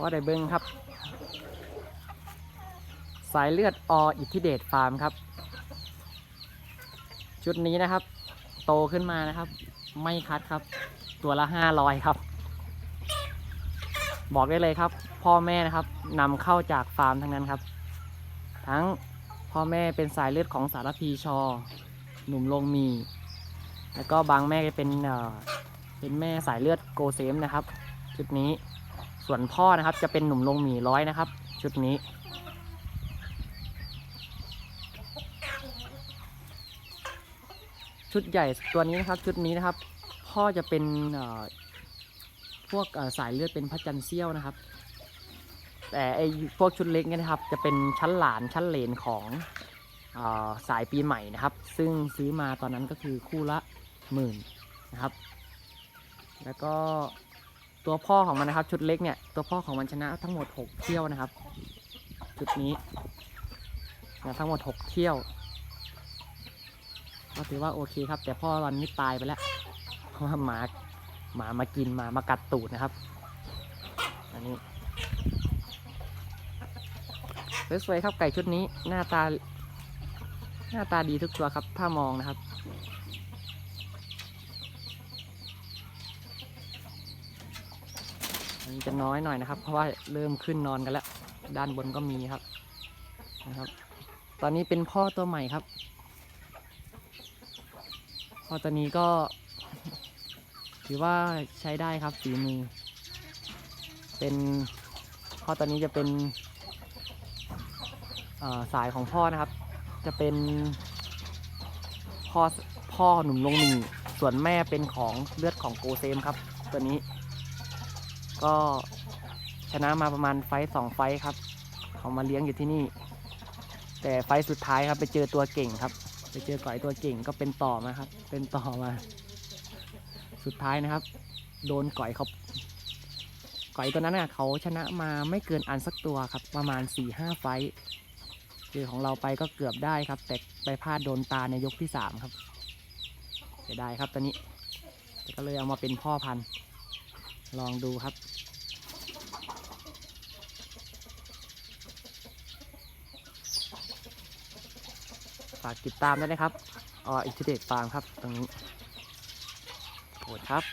ว่าได้เบิ้งครับ สายเลือดออิทธิเดชฟาร์มครับ ชุดนี้นะครับ โตขึ้นมานะครับ ไม่คัดครับ ตัวละห้าร้อยครับ บอกได้เลยครับ พ่อแม่นะครับนำเข้าจากฟาร์มทั้งนั้นครับ ทั้งพ่อแม่เป็นสายเลือดของสารพีชอ หนุ่มลงมี แล้วก็บางแม่ก็เป็นเป็นแม่สายเลือดโกเซมนะครับ ชุดนี้ ส่วนพ่อนะครับจะเป็นหนุ่มลงหมีร้อยนะครับ ชุดนี้ ชุดใหญ่ตัวนี้นะครับ ชุดนี้นะครับ พ่อจะเป็นพวกสายเลือดเป็นพระจันทร์เซี่ยวนะครับ แต่ไอพวกชุดเล็กเนี่ยนะครับ จะเป็นชั้นหลานชั้นเหลนของออสายปีใหม่นะครับ ซึ่งซื้อมาตอนนั้นก็คือคู่ละหมื่นนะครับ แล้วก็ ตัวพ่อของมันนะครับ ชุดเล็กเนี่ยตัวพ่อของมันชนะทั้งหมด 6 เที่ยวนะครับ ชุดนี้นะทั้งหมด 6 เที่ยว ก็ถือว่าโอเคครับ แต่พ่อวันนี้ตายไปแล้ว เพราะว่าหมาหมามากินหมามากัดตูดนะครับ อันนี้สวยๆครับไก่ชุดนี้หน้าตา หน้าตาดีทุกตัวครับ ถ้ามองนะครับ อันนี้จะน้อยหน่อยนะครับ เพราะว่าเริ่มขึ้นนอนกันแล้ว ด้านบนก็มีครับนะครับ ตอนนี้เป็นพ่อตัวใหม่ครับ พ่อตัวนี้ก็ ถือว่าใช้ได้ครับฝีมือ เป็นพ่อตัวนี้จะเป็นสายของพ่อนะครับ จะเป็นพ่อพ่อหนุ่มลงหนึ่งส่วนแม่เป็นของเลือดของโกเซมครับ ตัวนี้ ก็ชนะมาประมาณไฟสองไฟครับ เขามาเลี้ยงอยู่ที่นี่ แต่ไฟสุดท้ายครับไปเจอตัวเก่งครับ ไปเจอก่อยตัวเก่งก็เป็นต่อมาครับ เป็นต่อมา สุดท้ายนะครับ โดนก่อยเขาก่อยตัวนั้นน่ะเขาชนะมาไม่เกินอันสักตัวครับ ประมาณ4ี่ห้าไฟเจอของเราไปก็เกือบได้ครับ แต่ไปพลาดโดนตาในยกที่สามครับเสียดายครับตอนนี้ก็เลยเอามาเป็นพ่อพันธุ์ ลองดูครับ ฝากติดตามด้วยนะครับ ออิทธิเดตฟาร์มครับ ตรงนี้โปรดครับ